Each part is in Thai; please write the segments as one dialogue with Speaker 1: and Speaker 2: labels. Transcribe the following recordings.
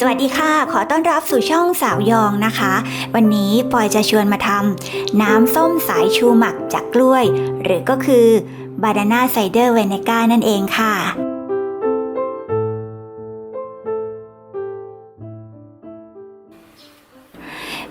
Speaker 1: สวัสดีค่ะ ขอต้อนรับสู่ช่องสาวยองนะคะ วันนี้ปอยจะชวนมาทำน้ำส้มสายชูหมักจากกล้วย หรือก็คือบานาน่าไซเดอร์เวเนก้านั่นเองค่ะ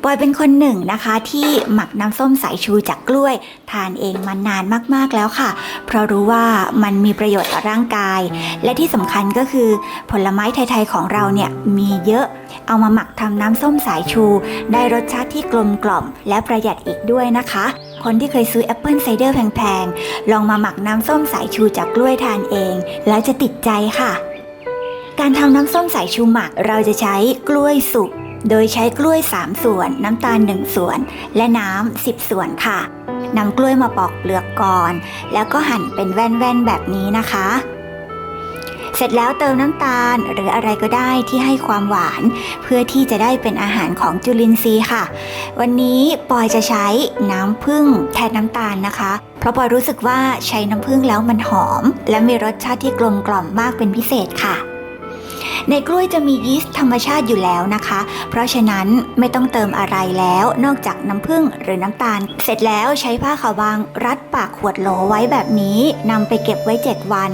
Speaker 1: อยเป็นคนหนึ่งนะคะ ที่หมักน้ำส้มสายชูจากกล้วย ทานเองมานานมากๆแล้วค่ะ เพราะรู้ว่ามันมีประโยชน์ต่อร่างกาย และที่สำคัญก็คือผลไม้ไทยๆของเราเนี่ยมีเยอะ เอามาหมักทำน้ำส้มสายชู ได้รสชาติที่กลมกล่อม และประหยัดอีกด้วยนะคะ คนที่เคยซื้อแอปเปิลไซเดอร์แพงๆ ลองมาหมักน้ำส้มสายชูจากกล้วยทานเอง แล้วจะติดใจค่ะ การทำน้ำส้มสายชูหมักเราจะใช้กล้วยสุก โดยใช้กล้วย 3 ส่วน น้ำตาล 1 ส่วน และน้ำ10 ส่วนค่ะนำกล้วยมาปอกเปลือกก่อน แล้วก็หั่นเป็นแว่นๆแบบนี้นะคะ เสร็จแล้วเติมน้ำตาลหรืออะไรก็ได้ที่ให้ความหวาน เพื่อที่จะได้เป็นอาหารของจุลินทรีย์ค่ะ วันนี้ปอยจะใช้น้ำผึ้งแทนน้ำตาลนะคะ เพราะปอยรู้สึกว่าใช้น้ำผึ้งแล้วมันหอม และมีรสชาติที่กลมกล่อมมากเป็นพิเศษค่ะ ในกล้วยจะมียีสต์ธรรมชาติอยู่แล้วนะคะ เพราะฉะนั้นไม่ต้องเติมอะไรแล้ว นอกจากน้ำผึ้งหรือน้ำตาล เสร็จแล้วใช้ผ้าขาวบางรัดปากขวดโหลไว้แบบนี้นำไปเก็บไว้ 7 วัน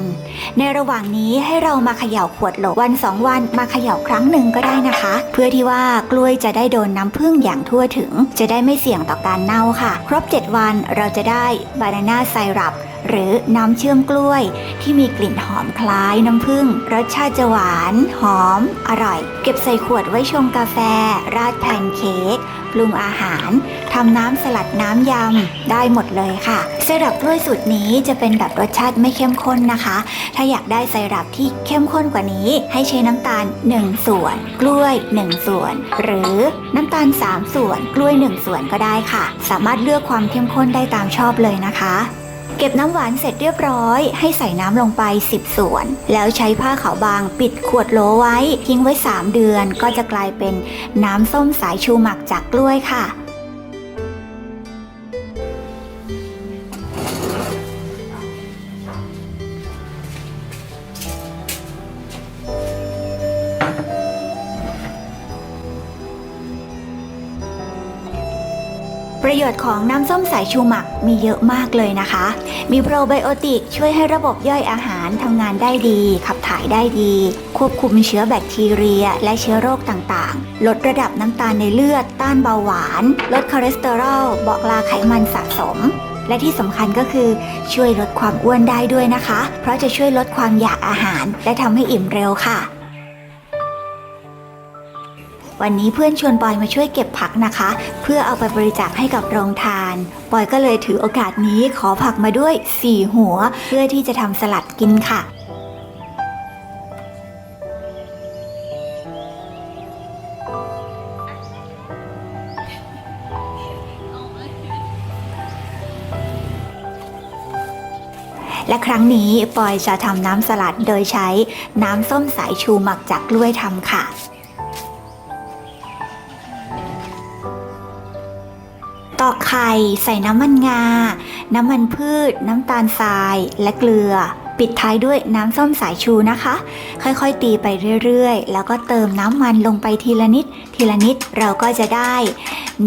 Speaker 1: ในระหว่างนี้ให้เรามาเขย่าขวดโหลวัน 2 วัน มาเขย่าครั้งหนึ่งก็ได้นะคะ เพื่อที่ว่ากล้วยจะได้โดนน้ำผึ้งอย่างทั่วถึง จะได้ไม่เสี่ยงต่อการเน่าค่ะ ครบ 7 วันเราจะได้บานาน่าไซรัป หรือน้ำเชื่อมกล้วย ที่มีกลิ่นหอมคล้ายน้ำผึ้งรสชาติจะหวาน หอม อร่อย เก็บใส่ขวดไว้ชงกาแฟ ราดแพนเค้กปรุงอาหารทำน้ำสลัดน้ำยำได้หมดเลยค่ะไซรัปกล้วยสูตรนี้จะเป็นแบบรสชาติไม่เข้มข้นนะคะ ถ้าอยากได้ไซรัปที่เข้มข้นกว่านี้ ให้ใช้น้ำตาล 1 ส่วน กล้วย 1 ส่วน หรือน้ำตาล 3 ส่วน กล้วย 1 ส่วนก็ได้ค่ะ สามารถเลือกความเข้มข้นได้ตามชอบเลยนะคะ เก็บน้ำหวานเสร็จเรียบร้อย ให้ใส่น้ำลงไป 10 ส่วน แล้วใช้ผ้าขาวบางปิดขวดโหลไว้ ทิ้งไว้ 3 เดือนก็จะกลายเป็นน้ำส้มสายชูหมักจากกล้วยค่ะ ประโยชน์ของน้ำส้มสายชูหมักมีเยอะมากเลยนะคะ มีโปรไบโอติกช่วยให้ระบบย่อยอาหารทำงานได้ดี ขับถ่ายได้ดี ควบคุมเชื้อแบคทีเรีย และเชื้อโรคต่างๆ ลดระดับน้ำตาลในเลือด ต้านเบาหวาน ลดคอเลสเตอรอลบอกลาไขมันสะสมและที่สำคัญก็คือช่วยลดความอ้วนได้ด้วยนะคะ เพราะจะช่วยลดความอยากอาหาร และทำให้อิ่มเร็วค่ะ วันนี้เพื่อนชวนปอยมาช่วยเก็บผักนะคะ เพื่อเอาไปบริจาคให้กับโรงทาน ปอยก็เลยถือโอกาสนี้ขอผักมาด้วย 4 หัว เพื่อที่จะทำสลัดกินค่ะและครั้งนี้ปอยจะทำน้ำสลัดโดยใช้น้ำส้มสายชูหมักจากกล้วยทำค่ะ ตอกไข่ใส่น้ำมันงา น้ำมันพืช น้ำตาลทราย และเกลือ ปิดท้ายด้วยน้ำส้มสายชูนะคะ ค่อยๆตีไปเรื่อยๆ แล้วก็เติมน้ำมันลงไปทีละนิด ทีละนิดเราก็จะได้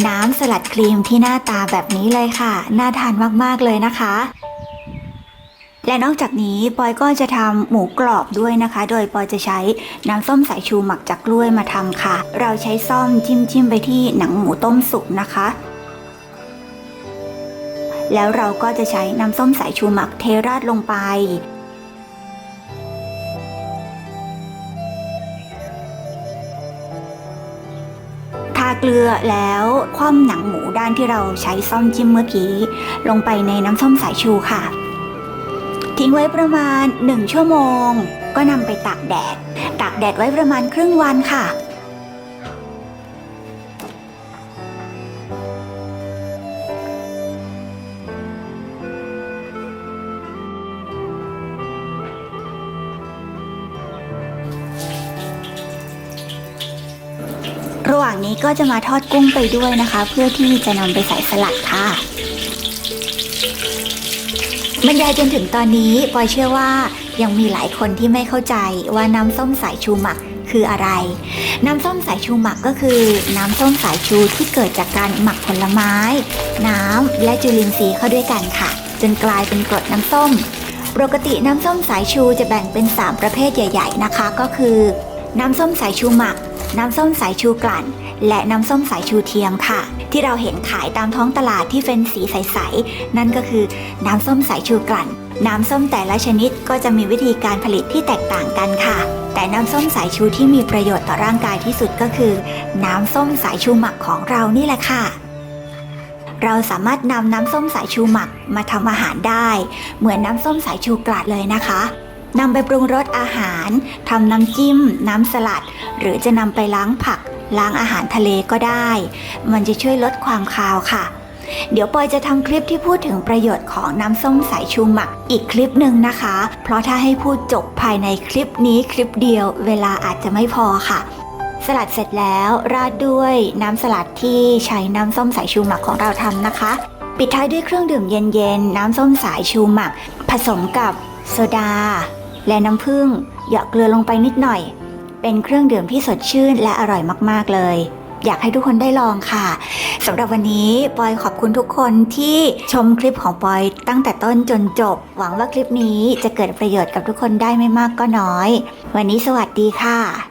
Speaker 1: น้ำสลัดครีมที่หน้าตาแบบนี้เลยค่ะ น่าทานมากๆเลยนะคะและนอกจากนี้ปอยก็จะทำหมูกรอบด้วยนะคะ โดยปอยจะใช้น้ำส้มสายชูหมักจากกล้วยมาทำค่ะ เราใช้ซ่อมจิ้มจิ้มๆไปที่หนังหมูต้มสุกนะคะ แล้วเราก็จะใช้น้ำส้มสายชูหมักเทราดลงไป ทาเกลือแล้วคว่ำหนังหมูด้านที่เราใช้ซ่อมจิ้มเมื่อกี้ ลงไปในน้ำส้มสายชูค่ะ ทิ้งไว้ประมาณ 1 ชั่วโมง ก็นำไปตากแดด ตากแดดไว้ประมาณครึ่งวันค่ะ ระหว่างนี้ก็จะมาทอดกุ้งไปด้วยนะคะ เพื่อที่จะนำไปใส่สลัดค่ะบรรยายจนถึงตอนนี้ปอยเชื่อว่ายังมีหลายคนที่ไม่เข้าใจว่าน้ำส้มสายชูหมักคือออะไร น้ำส้มสายชูหมักก็คือ น้ำส้มสายชูที่เกิดจากการหมักผลไม้ น้ำและจุลินทรีย์เข้าด้วยกันค่ะ จนกลายเป็นกรดน้ำส้ม ปกติน้ำส้มสายชูจะแบ่งเป็น 3 ประเภทใหญ่ ๆ นะคะ ก็คือ น้ำส้มสายชูหมัก น้ำส้มสายชูกลั่น และน้ำส้มสายชูเทียมค่ะ ที่เราเห็นขายตามท้องตลาดที่เป็นสีใสๆนั่นก็คือน้ำส้มสายชูกลั่น น้ำส้มแต่ละชนิดก็จะมีวิธีการผลิตที่แตกต่างกันค่ะ แต่น้ำส้มสายชูที่มีประโยชน์ต่อร่างกายที่สุดก็คือ น้ำส้มสายชูหมักของเรานี่แหละค่ะเราสามารถนำน้ำส้มสายชูหมักมาทำอาหารได้ เหมือนน้ำส้มสายชูกลัดเลยนะคะ นำไปปรุงรสอาหารทำน้ำจิ้ม น้ำสลัด หรือจะนำไปล้างผัก ล้างอาหารทะเลก็ได้ มันจะช่วยลดความคาวค่ะ เดี๋ยวปอยจะทำคลิปที่พูดถึงประโยชน์ของน้ำส้มสายชูหมักอีกคลิปหนึ่งนะคะ เพราะถ้าให้พูดจบภายในคลิปนี้คลิปเดียว เวลาอาจจะไม่พอค่ะสลัดเสร็จแล้วราดด้วยน้ำสลัดที่ใช้น้ำส้มสายชูหมักของเราทำนะคะ ปิดท้ายด้วยเครื่องดื่มเย็นๆ น้ำส้มสายชูหมัก ผสมกับโซดา และน้ำผึ้งหยอกเกลือลงไปนิดหน่อย เป็นเครื่องดื่มที่สดชื่นและอร่อยมากๆเลย อยากให้ทุกคนได้ลองค่ะสำหรับวันนี้ปอยขอบคุณทุกคนที่ชมคลิปของปอยตั้งแต่ต้นจนจบ หวังว่าคลิปนี้จะเกิดประโยชน์กับทุกคนได้ไม่มากก็น้อย วันนี้สวัสดีค่ะ